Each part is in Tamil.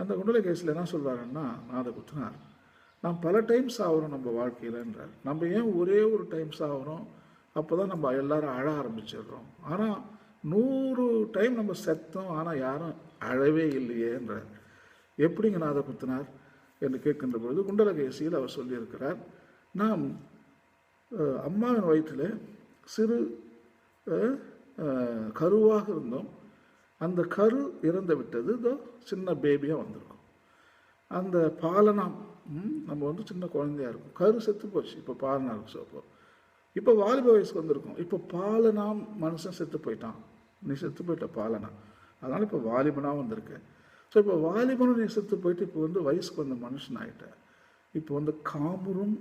அந்த குண்டலை கேஸில் என்ன சொல்கிறாருன்னா நாத குத்துனார். நாம் பல டைம்ஸ் ஆகிறோம் நம்ம வாழ்க்கையிலன்றார் நம்ம ஏன் ஒரே ஒரு டைம்ஸ் ஆகிறோம் அப்போ தான் நம்ம எல்லாரும் அழ ஆரம்பிச்சிடுறோம். ஆனால் நூறு டைம் நம்ம செத்தோம் ஆனால் யாரும் அழவே இல்லையேன்றார் எப்படிங்க நாத குத்தினார்? என்று கேட்கின்ற பொழுது குண்டலகேசியில் அவர் சொல்லியிருக்கிறார் நாம் அம்மாவின் வயிற்றில் சிறு கருவாக இருந்தோம். அந்த கரு இறந்து விட்டது இதோ சின்ன பேபியாக வந்திருக்கும். அந்த பாலனாம் நம்ம வந்து சின்ன குழந்தையா இருக்கும். கரு செத்து போச்சு இப்போ பாலனா இருக்கும் சோப்போ. இப்போ வாலிப வயசுக்கு வந்திருக்கும். இப்போ பாலனாம் மனுஷன் செத்து போயிட்டான். நீ செத்து போயிட்ட பாலனா. அதனால் இப்போ வாலிபனாக வந்திருக்க. ஸோ இப்போ வாலிபனும் நீ செத்து போயிட்டு இப்போ வந்து வயசுக்கு வந்த மனுஷன் ஆகிட்ட இப்போ வந்து காமரும்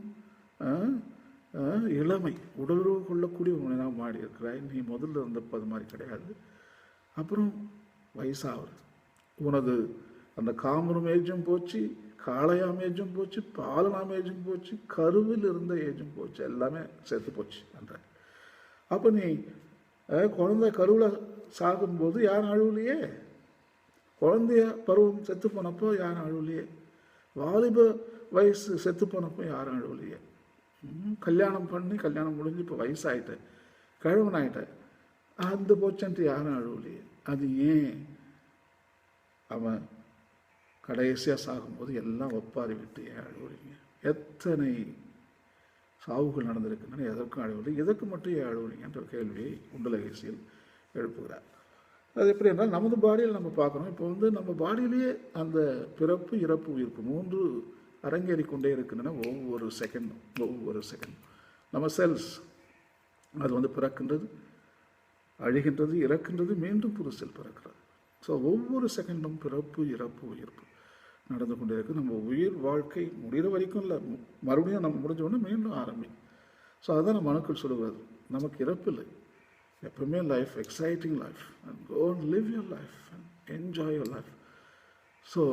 இளமை உடலுறவு கொள்ளக்கூடிய உணவாக மாறி இருக்கிறாய் நீ முதல்ல இருந்தப்போ அது மாதிரி கிடையாது. அப்புறம் வயசாகுது. உனது அந்த காமரும் ஏஜும் போச்சு காளையாம் ஏஜும் போச்சு பாலனாம் ஏஜும் போச்சு கருவில் இருந்த ஏஜும் போச்சு எல்லாமே செத்து போச்சு அந்த. அப்போ நீ குழந்தை கருவில் சாகும்போது யாரும் அழுவலையே குழந்தைய பருவம் செத்து போனப்போ யாரும் அழுவலையே வாலிப வயசு செத்து போனப்போ யாரும் அழுவலையே ம், கல்யாணம் பண்ணி கல்யாணம் முடிஞ்சு இப்போ வயசாயிட்டேன் கழுவன் அந்த போச்சன்ட்டு யாரும் அழுவலையே அது ஏன் அவன் கடைசியாக சாகும்போது எல்லாம் ஒப்பாரி விட்டு ஏன் அழுவுறீங்க எத்தனை சாவுகள் நடந்திருக்கின்றன எதற்கும் அழுவலை எதற்கு மட்டும் ஏன் அழுவுறீங்கன்ற கேள்வியை உண்டலகேசியில் எழுப்புகிறார். அது எப்படி என்றால் நமது பாடியில் நம்ம பார்க்குறோம். இப்போ வந்து நம்ம பாடியிலேயே அந்த பிறப்பு இறப்பு உயிர்ப்பு மூன்று அரங்கேறி கொண்டே இருக்கின்றன ஒவ்வொரு செகண்டும் ஒவ்வொரு செகண்ட் நம்ம செல்ஸ் அது வந்து பிறக்கின்றது. அழிகின்றது இறக்கின்றது மீண்டும் புதுசில் பிறக்கிறது. ஸோ ஒவ்வொரு செகண்டும் பிறப்பு இறப்பு உயிர்ப்பு நடந்து கொண்டே இருக்குது நம்ம உயிர் வாழ்க்கை முடிகிற வரைக்கும் இல்லை. மறுபடியும் நம்ம முடிஞ்ச உடனே மீண்டும் ஆரம்பிக்கும் ஸோ அதுதான் நம்ம மனுக்கள் சொல்லுவது நமக்கு இறப்பு இல்லை. எப்பவுமே life exciting life and go and live your life and enjoy your life so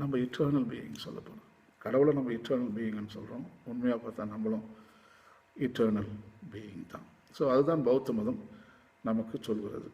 நம்ம இட்டர்னல் பீயிங் சொல்ல போனோம் கடவுளை நம்ம இட்டர்னல் பீயிங்னு சொல்கிறோம் உண்மையாக பார்த்தா நம்மளும் இட்டர்னல் பீயிங் தான். ஸோ அதுதான் பௌத்த மதம். நமக்கு சொல்கிறது.